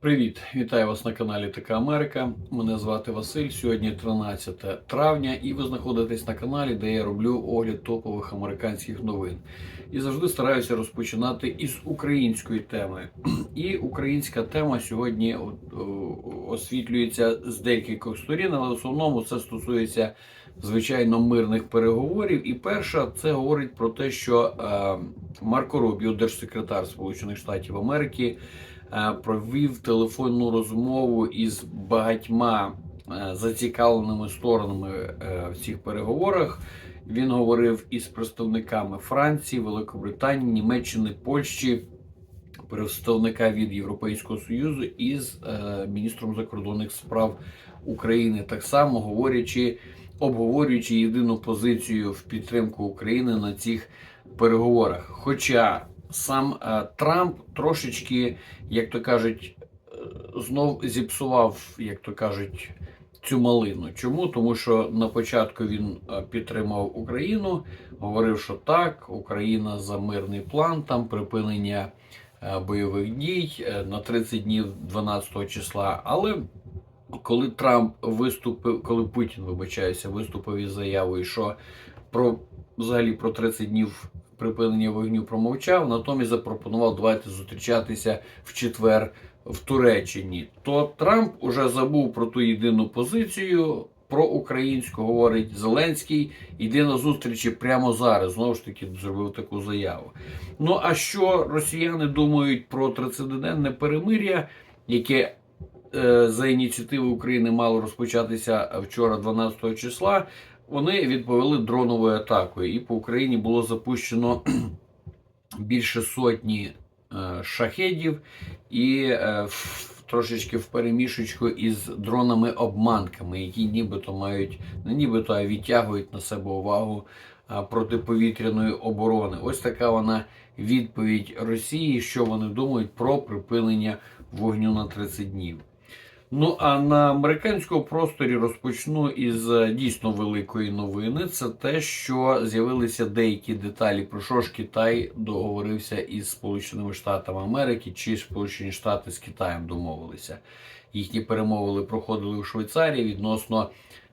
Привіт, вітаю вас на каналі Така Америка. Мене звати Василь. Сьогодні 13 травня, і ви знаходитесь на каналі, де я роблю огляд топових американських новин. І завжди стараюся розпочинати із української теми. І українська тема сьогодні освітлюється з декількох сторін, але в основному це стосується звичайно мирних переговорів. І перша це говорить про те, що е, Марко Рубіо, держсекретар Сполучених Штатів Америки провів телефонну розмову із багатьма е, зацікавленими сторонами е, в цих переговорах. Він говорив із представниками Франції, Великобританії, Німеччини, Польщі, представника від Європейського Союзу із е, міністром закордонних справ України, так само говорячи, обговорюючи єдину позицію в підтримку України на цих переговорах. Хоча сам е, Трамп трошечки, як то кажуть, е, знов зіпсував, як то кажуть, цю малину. Чому? Тому що на початку він е, підтримав Україну, говорив, що так, Україна за мирний план, там припинення бойових дій на 30 днів 12 числа. Але коли Трамп виступив, коли Путін, вибачаюся, виступив із заявою, що про взагалі про 30 днів припинення вогню промовчав, натомість запропонував давайте зустрічатися в четвер в Туреччині, то Трамп уже забув про ту єдину позицію. Про українську говорить Зеленський, йде на зустрічі прямо зараз. Знову ж таки, зробив таку заяву. Ну а що росіяни думають про 30-денне перемир'я, яке е, за ініціативи України мало розпочатися вчора, 12 числа? Вони відповіли дроновою атакою, і по Україні було запущено більше сотні е, шахедів і е, трошечки в перемішечку із дронами-обманками, які нібито мають не нібито а відтягують на себе увагу е, протиповітряної оборони. Ось така вона відповідь Росії, що вони думають про припинення вогню на 30 днів. Ну а на американському просторі розпочну із е, дійсно великої новини. Це те, що з'явилися деякі деталі про що ж Китай договорився із Сполученими Штатами Америки, чи Сполучені Штати з Китаєм домовилися. Їхні перемовини проходили у Швейцарії відносно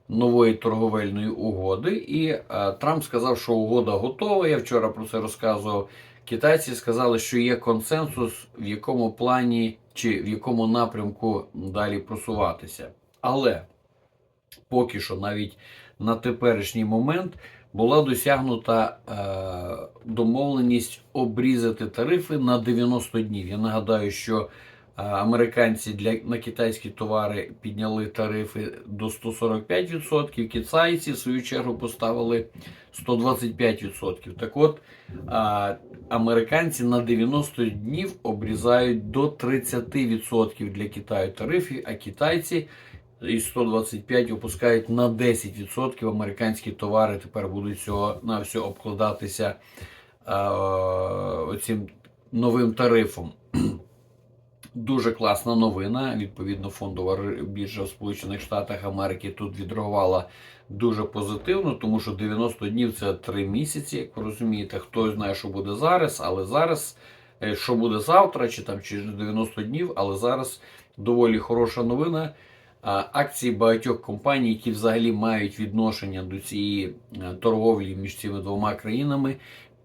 нової торговельної угоди. І е, Трамп сказав, що угода готова. Я вчора про це розказував. Китайці сказали, що є консенсус, в якому плані чи в якому напрямку далі просуватися. Але поки що, навіть на теперішній момент, була досягнута е, домовленість обрізати тарифи на 90 днів. Я нагадаю, що американці для на китайські товари підняли тарифи до 145%, китайці в свою чергу поставили 125%. Так от а, американці на 90 днів обрізають до 30% для Китаю тарифів, а китайці із 125 опускають на 10%. Американські товари тепер будуть цього на все обкладатися а, цим новим тарифом. Дуже класна новина. Відповідно, фондова біржа в Сполучених Штатах Америки тут відреагувала дуже позитивно, тому що 90 днів це 3 місяці. Як ви розумієте, хтось знає, що буде зараз, але зараз, е, що буде завтра, чи там через 90 днів, але зараз доволі хороша новина. Акції багатьох компаній, які взагалі мають відношення до цієї е, торговлі між цими двома країнами,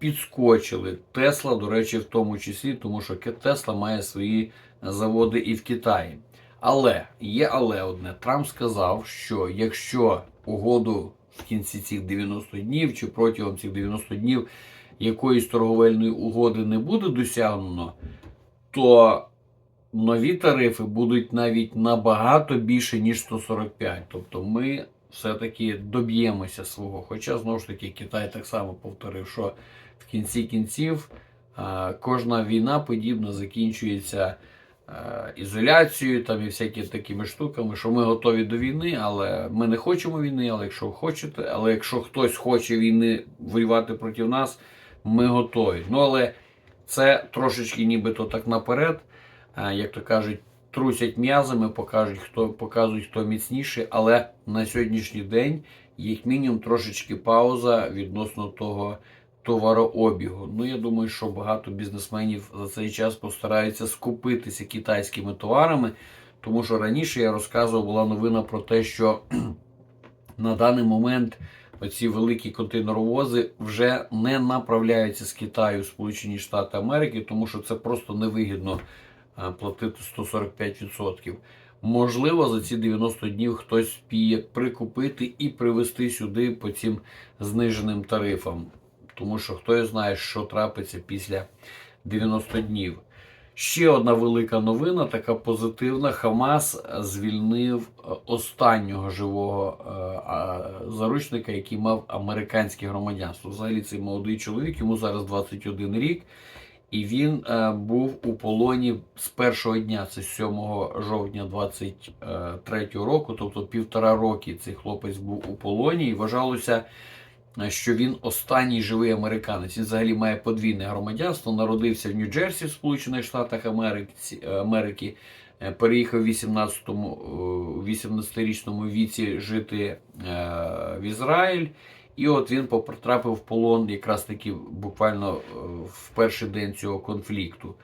підскочили. Тесла, до речі, в тому числі, тому що Тесла має свої заводи і в Китаї. Але є але одне. Трамп сказав, що якщо угоду в кінці цих 90 днів чи протягом цих 90 днів якоїсь торговельної угоди не буде досягнено, то нові тарифи будуть навіть набагато більше, ніж 145. Тобто ми все-таки доб'ємося свого. Хоча, знову ж таки, Китай так само повторив, що в кінці кінців кожна війна подібна закінчується. Ізоляцією там і всякі такими штуками, що ми готові до війни, але ми не хочемо війни. Але якщо хочете, але якщо хтось хоче війни воювати проти нас, ми готові. Ну але це трошечки нібито так наперед, як то кажуть, трусять м'язами, покажуть, хто показують, хто міцніший. Але на сьогоднішній день, як мінімум, трошечки пауза відносно того товарообігу. Ну, я думаю, що багато бізнесменів за цей час постараються скупитися китайськими товарами, тому що раніше я розказував, була новина про те, що на даний момент оці великі контейнеровози вже не направляються з Китаю в Сполучені Штати Америки, тому що це просто невигідно е, платити 145%. Можливо, за ці 90 днів хтось спіє прикупити і привезти сюди по цим зниженим тарифам. Тому що хто знає, що трапиться після 90 днів. Ще одна велика новина, така позитивна. Хамас звільнив е, останнього живого е, заручника, який мав американське громадянство. Взагалі цей молодий чоловік, йому зараз 21 рік, і він е, був у полоні з першого дня, це 7 жовтня 23 року, тобто півтора роки цей хлопець був у полоні і вважалося що він останній живий американець. Він взагалі має подвійне громадянство. Народився в Нью-Джерсі, в Сполучених Штатах Америки, Америки переїхав в 18-му, 18-річному віці жити е, в Ізраїль. І от він потрапив в полон якраз таки буквально е, в перший день цього конфлікту.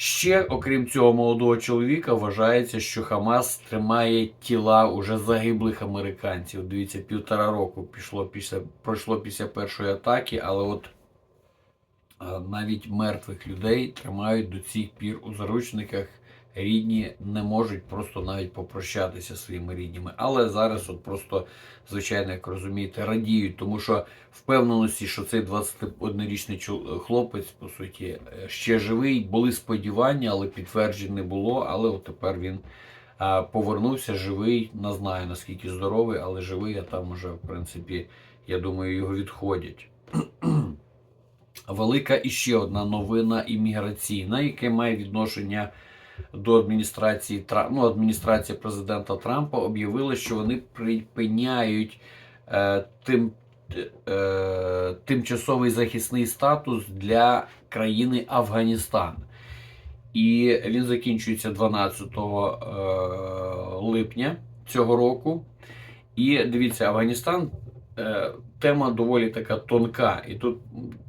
Ще, окрім цього молодого чоловіка, вважається, що Хамас тримає тіла уже загиблих американців. Дивіться, півтора року пішло після пройшло після першої атаки, але от навіть мертвих людей тримають до цих пір у заручниках. Рідні не можуть просто навіть попрощатися своїми рідніми. Але зараз, от просто, звичайно, як розумієте, радіють, тому що впевненості, що цей 21-річний хлопець, по суті, ще живий, були сподівання, але підтверджень не було. Але от тепер він повернувся живий. Не знаю наскільки здоровий, але живий, а там уже, в принципі, я думаю, його відходять. Велика іще одна новина імміграційна, яка має відношення до адміністрації ну, адміністрація президента Трампа об'явила, що вони припиняють е, тим, е, тимчасовий захисний статус для країни Афганістан. І він закінчується 12 е, липня цього року. І дивіться, Афганістан е, тема доволі така тонка. І тут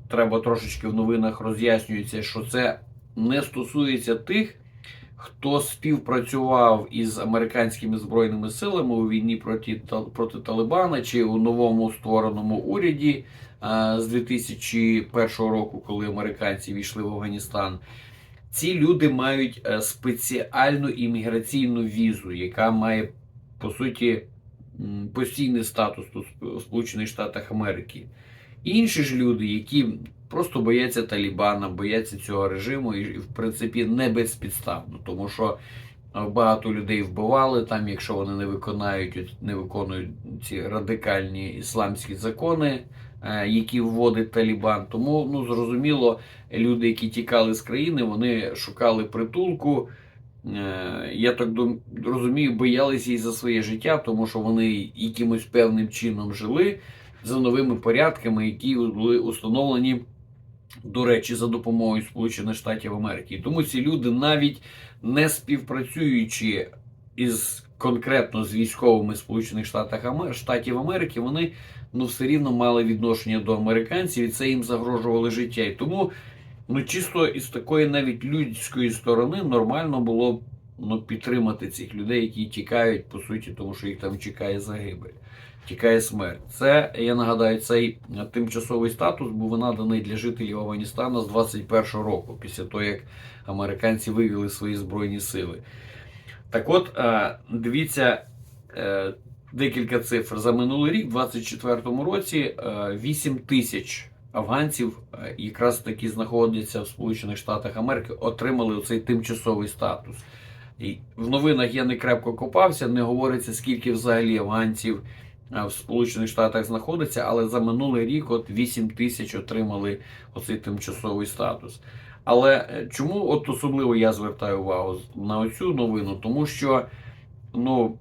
треба трошечки в новинах роз'яснюється, що це не стосується тих хто співпрацював із американськими збройними силами у війні проти проти Талибана чи у новому створеному уряді з 2001 року, коли американці війшли в Афганістан. Ці люди мають е, спеціальну імміграційну візу, яка має по суті постійний статус у Сполучених Штатах Америки. Інші ж люди, які просто бояться Талібана, бояться цього режиму і, в принципі, не безпідставно, тому що е, багато людей вбивали там, якщо вони не виконають, не виконують ці радикальні ісламські закони, е, які вводить Талібан. Тому ну зрозуміло, люди, які тікали з країни, вони шукали притулку. Е, я так розумію, боялися і за своє життя, тому що вони якимось певним чином жили за новими порядками, які були установлені до речі, за допомогою Сполучених Штатів Америки. Тому ці люди, навіть не співпрацюючи із конкретно з військовими Сполучених Штатів Америки, вони ну все рівно мали відношення до американців, і це їм загрожувало життя. І тому ну чисто із такої навіть людської сторони нормально було ну, підтримати цих людей, які тікають по суті, тому що їх там чекає загибель тікає смерть. Це, я нагадаю, цей тимчасовий статус був наданий для жителів Афганістану з 21 року, після того, як американці вивели свої збройні сили. Так от, е, дивіться е, декілька цифр. За минулий рік, у 2024 році, 8 е, тисяч афганців, якраз таки знаходяться в Сполучених Штатах Америки, отримали цей тимчасовий статус. І В новинах я не крепко копався, не говориться, скільки взагалі афганців в Сполучених Штатах знаходиться, але за минулий рік от 8 тисяч отримали оцей тимчасовий статус. Але е, чому от особливо я звертаю увагу на оцю новину? Тому що ну,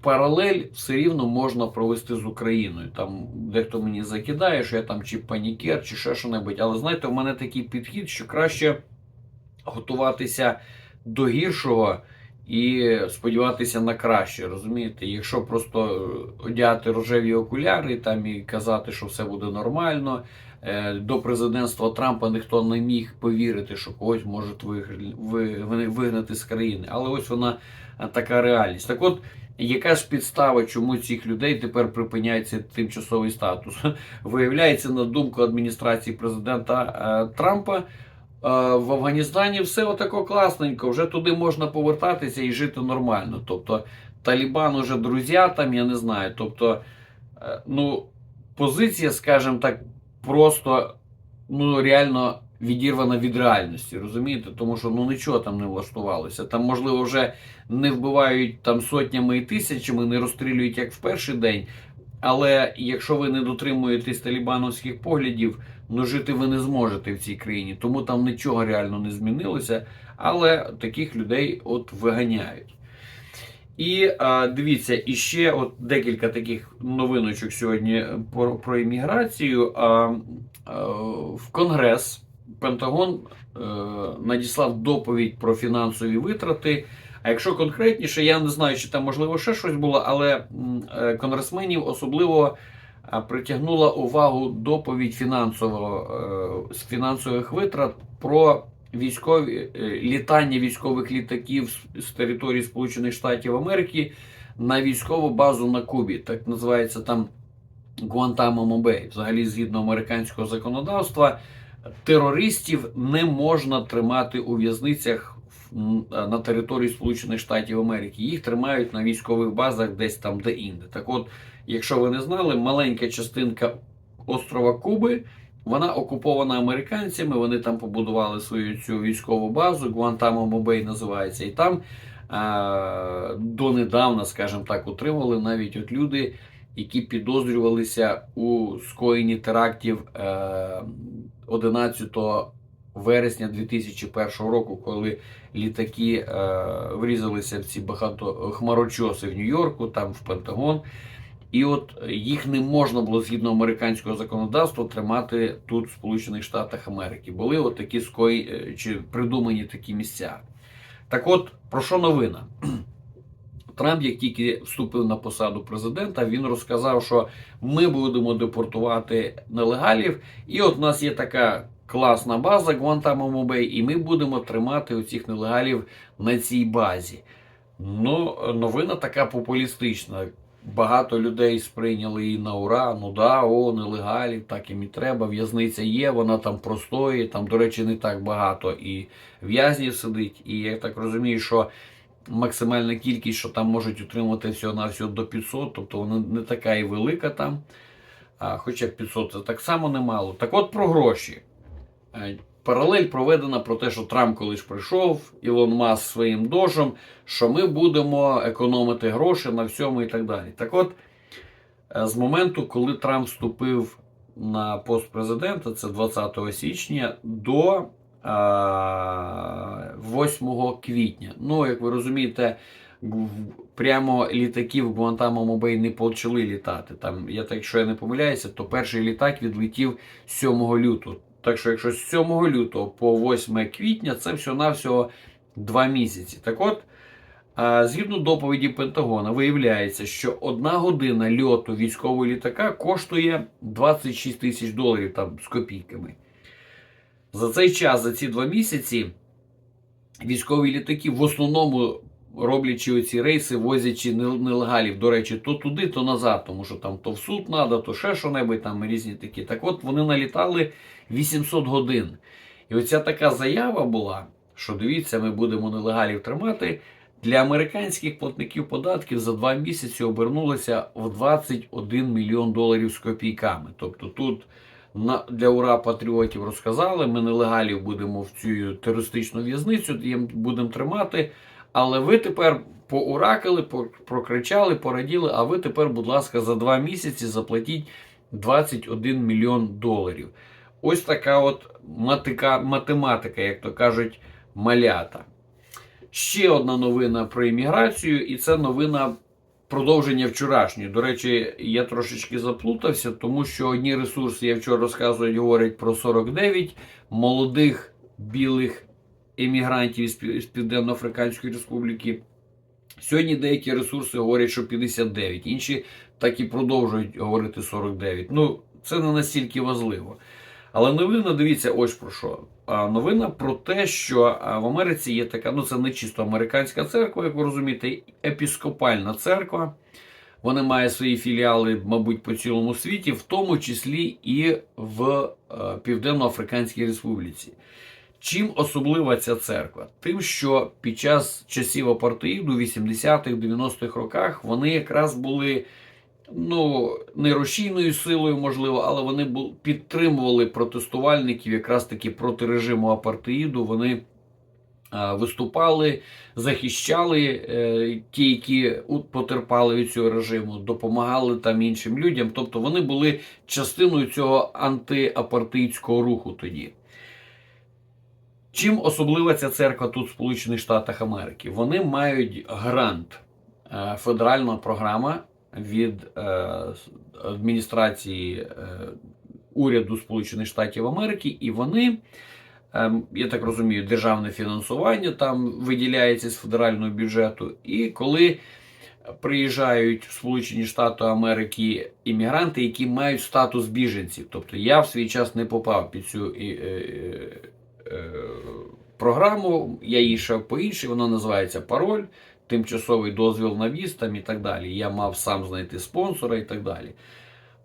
паралель все рівно можна провести з Україною. Там дехто мені закидає, що я там чи панікер, чи ще що небудь. Але знаєте, у мене такий підхід, що краще готуватися до гіршого і сподіватися на краще. Розумієте, якщо просто одягати рожеві окуляри там і казати, що все буде нормально. е, До президентства Трампа ніхто не міг повірити, що когось можуть вигнати з країни. Але ось вона е, така реальність. Так от, яка ж підстава, чому цих людей тепер припиняється тимчасовий статус? Виявляється, на думку адміністрації президента е, Трампа, е, в Афганістані все отако класненько, вже туди можна повертатися і жити нормально. Тобто Талібан уже друзі там, я не знаю. Тобто, е, ну, позиція, скажімо так, просто ну, реально відірвана від реальності, розумієте? Тому що ну нічого там не влаштувалося. Там, можливо, вже не вбивають там сотнями і тисячами, не розстрілюють як в перший день. Але якщо ви не дотримуєтесь талібановських поглядів, ну жити ви не зможете в цій країні. Тому там нічого реально не змінилося. Але таких людей от виганяють. І а, дивіться, іще от декілька таких новиночок сьогодні про, про імміграцію. А, а, в Конгрес Пентагон е, надіслав доповідь про фінансові витрати. А якщо конкретніше, я не знаю, чи там можливо ще щось було, але е, конгресменів особливо а, притягнула увагу доповідь фінансового, е, з фінансових витрат про військові е, літання військових літаків з, території Сполучених Штатів Америки на військову базу на Кубі. Так називається там Гуантанамо Бей. Взагалі, згідно американського законодавства, терористів не можна тримати у в'язницях на території Сполучених Штатів Америки. Їх тримають на військових базах десь там де інде. Так от, якщо ви не знали, маленька частинка острова Куби. Вона окупована американцями. Вони там побудували свою цю військову базу. Гуантанамо Бей називається, і там е- донедавна, скажімо так, утримували навіть от люди, які підозрювалися у скоєнні терактів е- 11 вересня 2001 року, коли літаки е, врізалися в ці багато хмарочоси в Нью-Йорку, там в Пентагон. І от їх не можна було згідно американського законодавства тримати тут, в Сполучених Штатах Америки. Були от такі скої е, чи придумані такі місця. Так от, про що новина? Трамп, як тільки вступив на посаду президента, він розказав, що ми будемо депортувати нелегалів. І от у нас є така класна база Гуантанамо Бей, і ми будемо тримати оцих нелегалів на цій базі. Ну, новина така популістична. Багато людей сприйняли її на ура. Ну да, о, нелегалів, так їм і треба. В'язниця є, вона там простої, там, до речі, не так багато і в'язнів сидить. І я так розумію, що максимальна кількість, що там можуть утримати всього на всього до 500, тобто вона не така і велика там. А, Хоча 500 це так само немало. Так от про гроші. Е, Паралель проведена про те, що Трамп колись прийшов, Ілон Маск своїм дожем, що ми будемо економити гроші на всьому і так далі. Так от, е, з моменту, коли Трамп вступив на пост президента, це 20 січня, до е, 8 квітня. Ну, як ви розумієте, прямо літаки в Гуантанамо Бей не почали літати. Там, я якщо я не помиляюся, то перший літак відлетів 7 лютого. Так що, якщо з 7 лютого по 8 квітня, це всього-навсього 2 місяці. Так от, згідно доповіді Пентагона, виявляється, що одна година льоту військового літака коштує 26 тисяч доларів там з копійками. За цей час, за ці два місяці, військові літаки в основному роблячи оці рейси, возячи нелегалів, до речі, то туди, то назад, тому що там то в суд треба, то ще що-небудь, там різні такі. Так от вони налітали 800 годин. І оця така заява була, що дивіться, ми будемо нелегалів тримати. Для американських платників податків за два місяці обернулося в 21 мільйон доларів з копійками. Тобто тут для ура патріотів розказали, ми нелегалів будемо в цю терористичну в'язницю, їм будемо тримати. Але ви тепер поуракали, по- прокричали, пораділи, а ви тепер, будь ласка, за два місяці заплатіть 21 мільйон доларів. Ось така от матика, математика, як то кажуть, малята. Ще одна новина про імміграцію, і це новина продовження вчорашньої. До речі, я трошечки заплутався, тому що одні ресурси, я вчора розказую, говорять про 49 молодих білих емігрантів з Південно-Африканської Республіки. Сьогодні деякі ресурси говорять, що 59, інші так і продовжують говорити 49. Ну, це не настільки важливо. Але новина, дивіться, ось про що. А новина про те, що в Америці є така, ну це не чисто американська церква, як ви розумієте, епіскопальна церква. Вона має свої філіали, мабуть, по цілому світі, в тому числі і в е, Південно-Африканській Республіці. Чим особлива ця церква? Тим, що під час часів апартеїду, 80-х, 90-х роках, вони якраз були ну, не рушійною силою, можливо, але вони підтримували протестувальників якраз таки проти режиму апартеїду. Вони виступали, захищали е, ті, які потерпали від цього режиму, допомагали там іншим людям. Тобто вони були частиною цього антиапартеїдського руху тоді. Чим особлива ця церква тут в Сполучених Штатах Америки? Вони мають грант, е, федеральна програма від е, адміністрації е, уряду Сполучених Штатів Америки, і вони, е, я так розумію, державне фінансування там виділяється з федерального бюджету. І коли приїжджають в Сполучені Штати Америки іммігранти, які мають статус біженців. Тобто я в свій час не попав під цю програму, я її йшов по іншій, вона називається Пароль, тимчасовий дозвіл на в'їзд там і так далі. Я мав сам знайти спонсора і так далі.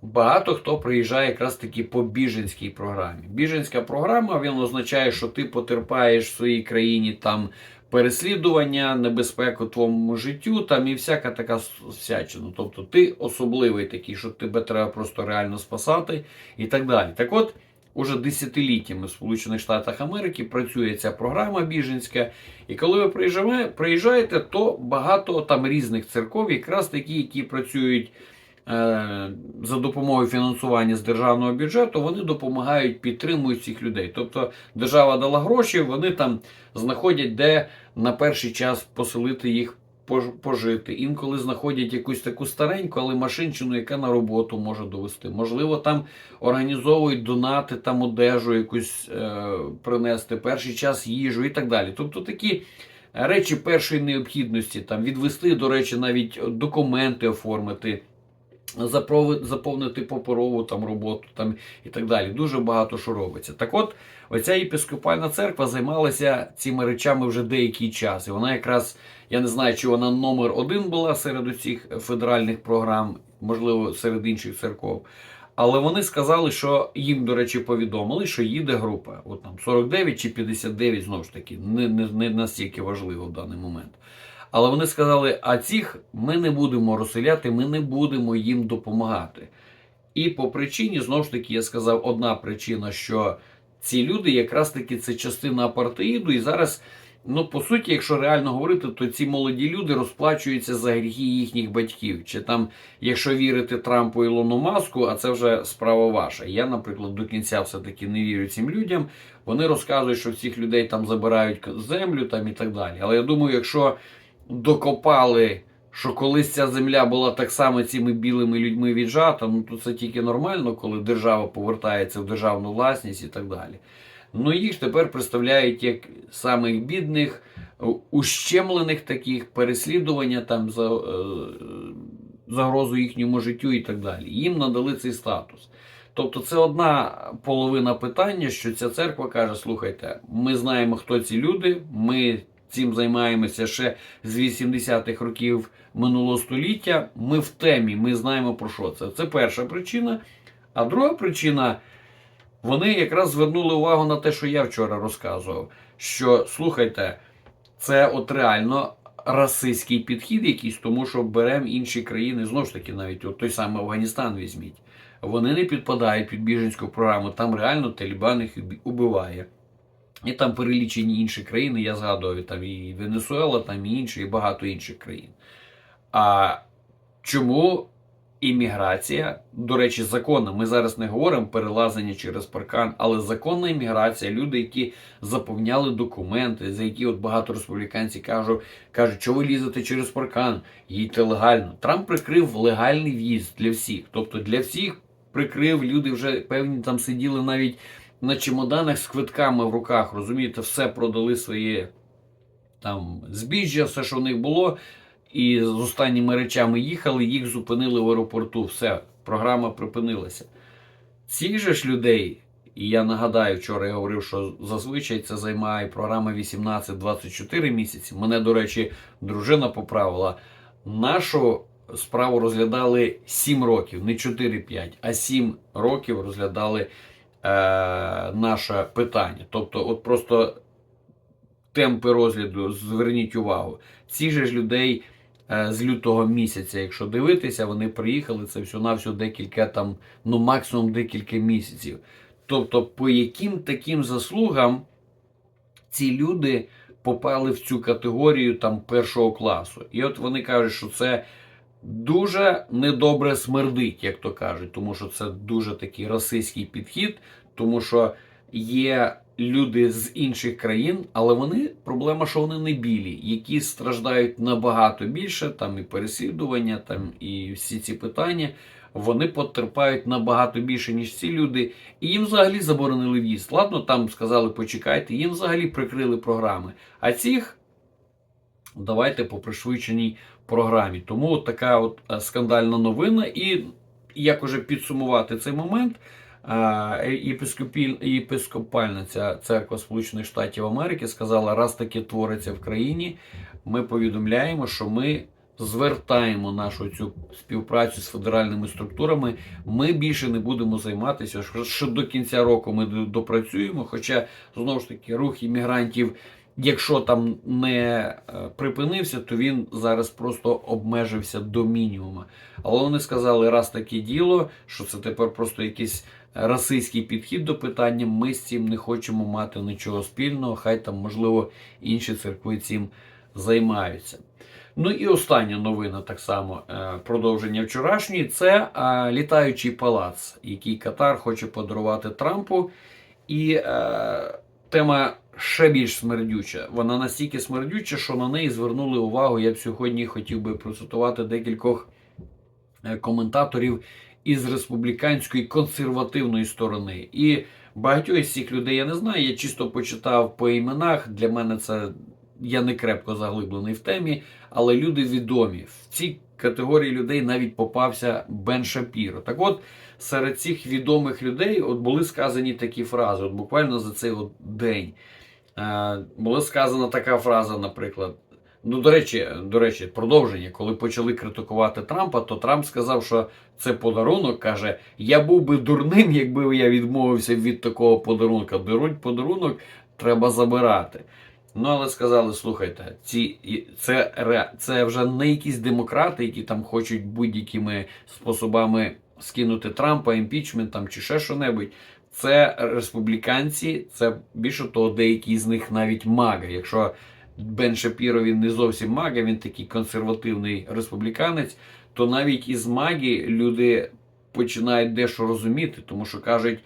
Багато хто приїжджає якраз таки по біженській програмі. Біженська програма він означає, що ти потерпаєш в своїй країні там переслідування, небезпеку твоєму життю, там і всяка така всячина. Тобто ти особливий такий, що тебе треба просто реально спасати і так далі. Так от, уже десятиліттями в Сполучених Штатах Америки працює ця програма біженська. І коли ви приїжджаєте, то багато там різних церков, якраз такі, які працюють. е, За допомогою фінансування з державного бюджету вони допомагають, підтримують цих людей. Тобто держава дала гроші, вони там знаходять, де на перший час поселити їх пожити. Інколи знаходять якусь таку стареньку, але машинчину, яка на роботу може довести. Можливо, там організовують донати, там одежу якусь е, принести, перший час їжу і так далі. Тобто такі речі першої необхідності, там відвести, до речі, навіть документи оформити. Заповнити паперову там роботу там і так далі. Дуже багато що робиться. Так от, оця єпископальна церква займалася цими речами вже деякий час. І вона якраз, я не знаю, чи вона номер один була серед усіх федеральних програм, можливо, серед інших церков. Але вони сказали, що їм, до речі, повідомили, що їде група. От там 49 чи 59, знову ж таки, не, не, не настільки важливо в даний момент. Але вони сказали: а цих ми не будемо розселяти, ми не будемо їм допомагати. І по причині, знову ж таки, я сказав, одна причина, що ці люди якраз таки це частина апартеїду, і зараз, ну по суті, якщо реально говорити, то ці молоді люди розплачуються за гріхи їхніх батьків. Чи там, якщо вірити Трампу і Ілону Маску, а це вже справа ваша. Я, наприклад, до кінця все-таки не вірю цим людям. Вони розказують, що всіх людей там забирають землю там і так далі. Але я думаю, якщо докопали, що колись ця земля була так само цими білими людьми віджата, ну то це тільки нормально, коли держава повертається в державну власність і так далі. Ну їх тепер представляють як самих бідних, ущемлених таких переслідування там за е, загрозу їхньому життю і так далі. Їм надали цей статус. Тобто це одна половина питання, що ця церква каже: слухайте, ми знаємо, хто ці люди, ми цим займаємося ще з 80-х років минулого століття. Ми в темі, ми знаємо про що це. Це перша причина. А друга причина, вони якраз звернули увагу на те, що я вчора розказував. Що слухайте, це от реально расистський підхід якийсь, тому що беремо інші країни, знову ж таки, навіть от той самий Афганістан візьміть. Вони не підпадають під біженську програму, там реально Талібан їх убиває. І там перелічені інші країни, я згадую, там і Венесуела, там і інші, і багато інших країн. А чому імміграція, до речі, законна, ми зараз не говоримо перелазення через паркан, але законна імміграція, люди, які заповняли документи, за які от багато республіканців кажуть, кажуть, що ви лізете через паркан, їдьте легально. Трамп прикрив легальний в'їзд для всіх. Тобто для всіх прикрив, люди вже певні там сиділи навіть на чемоданах з квитками в руках, розумієте, все продали своє там збіжжя, все, що в них було. і з останніми речами їхали, їх зупинили в аеропорту. Все, програма припинилася. Цих же ж людей, і я нагадаю, вчора я говорив, що зазвичай це займає програма 18-24 місяці. Мене, до речі, дружина поправила. Нашу справу розглядали 7 років, не 4-5, а 7 років розглядали е, наше питання. Тобто, от просто темпи розгляду, зверніть увагу. Ці же ж людей е, з лютого місяця, якщо дивитися, вони приїхали це всього на всього декілька там, ну максимум декілька місяців. Тобто, по яким таким заслугам ці люди попали в цю категорію там першого класу. І от вони кажуть, що це дуже недобре смердить, як то кажуть, тому що це дуже такий расистський підхід, тому що є люди з інших країн, але вони проблема, що вони не білі, які страждають набагато більше, там і переслідування, там і всі ці питання. Вони потерпають набагато більше, ніж ці люди, і їм взагалі заборонили в'їзд. Ладно, там сказали, почекайте, їм взагалі прикрили програми. А цих давайте по пришвидшеній програмі. Тому от така от е, скандальна новина. І як уже підсумувати цей момент, е, єпископіль- єпископальна ця церква Сполучених Штатів Америки сказала, раз таке твориться в країні, ми повідомляємо, що ми. Звертаємо нашу цю співпрацю з федеральними структурами. Ми більше не будемо займатися. Що до кінця року ми допрацюємо. Хоча знову ж таки рух іммігрантів якщо там не е, припинився, то він зараз просто обмежився до мінімуму. Але вони сказали, раз таке діло, що це тепер просто якийсь расистський підхід до питання. Ми з цим не хочемо мати нічого спільного. Хай там, можливо, інші церкви цим займаються. Ну і остання новина, так само е, продовження вчорашньої, це е, літаючий палац, який Катар хоче подарувати Трампу. І е, тема ще більш смердюча. Вона настільки смердюча, що на неї звернули увагу. Я б сьогодні хотів би процитувати декількох е, коментаторів із республіканської консервативної сторони. І багатьох з цих людей я не знаю. Я чисто почитав по іменах. Для мене це я не крепко заглиблений в темі, але люди відомі. В цій категорії людей навіть попався Бен Шапіро. Так от, серед цих відомих людей от були сказані такі фрази, от буквально за цей от день. Е, була сказана така фраза, наприклад. Ну, до речі, до речі, продовження, коли почали критикувати Трампа, то Трамп сказав, що це подарунок. каже: Я був би дурним, якби я відмовився від такого подарунка. Беруть подарунок, треба забирати. Ну, але сказали: слухайте, ці це, це вже не якісь демократи, які там хочуть будь-якими способами скинути Трампа, імпічмент чи ще що-небудь. Це республіканці, це більше того, деякі з них навіть мага. Якщо Бен Шапіро він не зовсім мага, він такий консервативний республіканець, то навіть із магі люди починають дещо розуміти, тому що кажуть,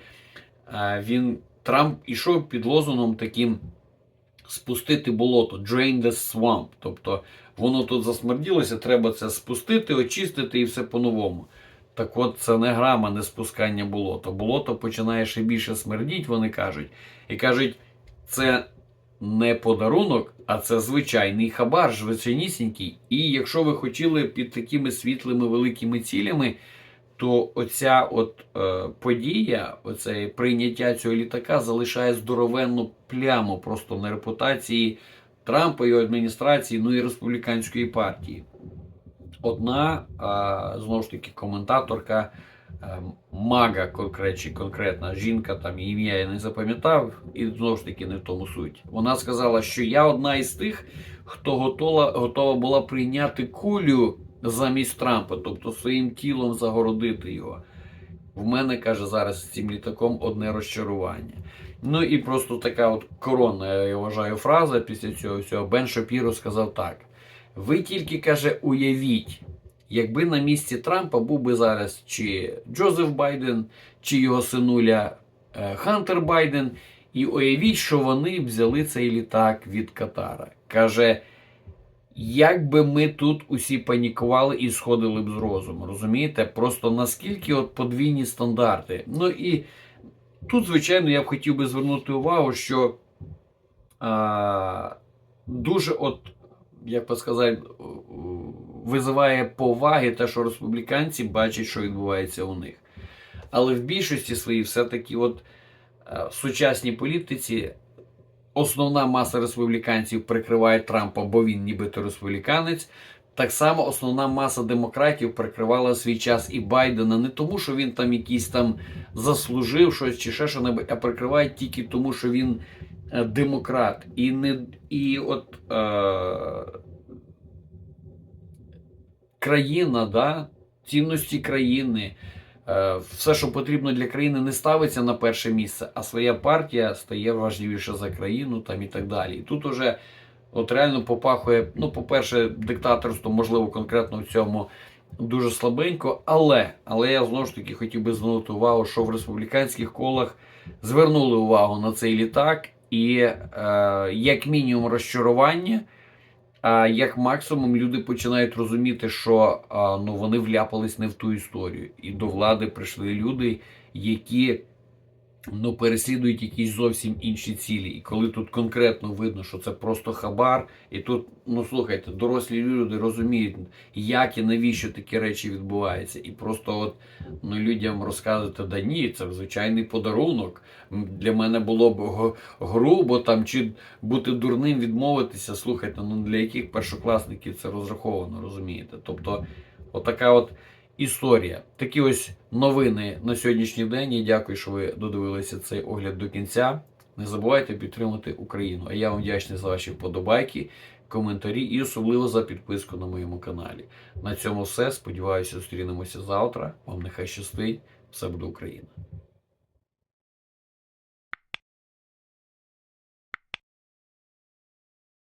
він Трамп ішов під лозунгом таким спустити болото, drain the swamp. Тобто воно тут засмерділося, треба це спустити, очистити і все по-новому. Так от це не грама, не спускання болота. Болото починає ще більше смердіть, вони кажуть. І кажуть, це не подарунок, а це звичайний хабар, звичайнісінький. І якщо ви хотіли під такими світлими великими цілями, то оця от е, подія, оце прийняття цього літака залишає здоровенну пляму просто на репутації Трампа, його адміністрації, ну і республіканської партії. Одна, знову ж таки, коментаторка е, Мага, конкретні, конкретна жінка, там ім'я я не запам'ятав, і знову ж таки не в тому суть. Вона сказала, що я одна із тих, хто готова, готова була прийняти кулю замість Трампа, тобто своїм тілом загородити його. В мене каже зараз з цим літаком одне розчарування. Ну і просто така от коронна, я вважаю, фраза після цього всього. Бен Шапіро сказав так. Ви тільки каже, уявіть, якби на місці Трампа був би зараз чи Джозеф Байден, чи його синуля е, Хантер Байден, і уявіть, що вони взяли цей літак від Катара. Каже, як би ми тут усі панікували і сходили б з розуму, розумієте? Просто наскільки от подвійні стандарти. Ну і тут, звичайно, я б хотів би звернути увагу, що а, дуже от, як би сказати, визиває поваги те, що республіканці бачать, що відбувається у них. Але в більшості своїй все-таки от е, в сучасній політиці основна маса республіканців прикриває Трампа, бо він нібито республіканець. Так само основна маса демократів прикривала свій час і Байдена не тому, що він там якийсь там заслужив щось чи ще що-небудь, а прикривають тільки тому, що він демократ. І не і от е, країна, да, цінності країни, е, все, що потрібно для країни, не ставиться на перше місце, а своя партія стає важливіше за країну там і так далі. І тут уже от реально попахує, ну, по-перше, диктаторство, можливо, конкретно в цьому дуже слабенько. Але, але я знову ж таки хотів би звернути увагу, що в республіканських колах звернули увагу на цей літак, і е, як мінімум розчарування. А як максимум люди починають розуміти, що а, ну вони вляпались не в ту історію, і до влади прийшли люди, які ну переслідують якісь зовсім інші цілі. І коли тут конкретно видно, що це просто хабар, і тут, ну слухайте, дорослі люди розуміють, як і навіщо такі речі відбуваються, і просто от ну людям розказувати, да ні, це звичайний подарунок. Для мене було б грубо там чи бути дурним відмовитися. Слухайте, ну для яких першокласників це розраховано, розумієте? Тобто, отака от історія. Такі ось новини на сьогоднішній день. І дякую, що ви додивилися цей огляд до кінця. Не забувайте підтримати Україну. А я вам вдячний за ваші вподобайки, коментарі і особливо за підписку на моєму каналі. На цьому все. Сподіваюся, зустрінемося завтра. Вам нехай щастить. Все буде Україна.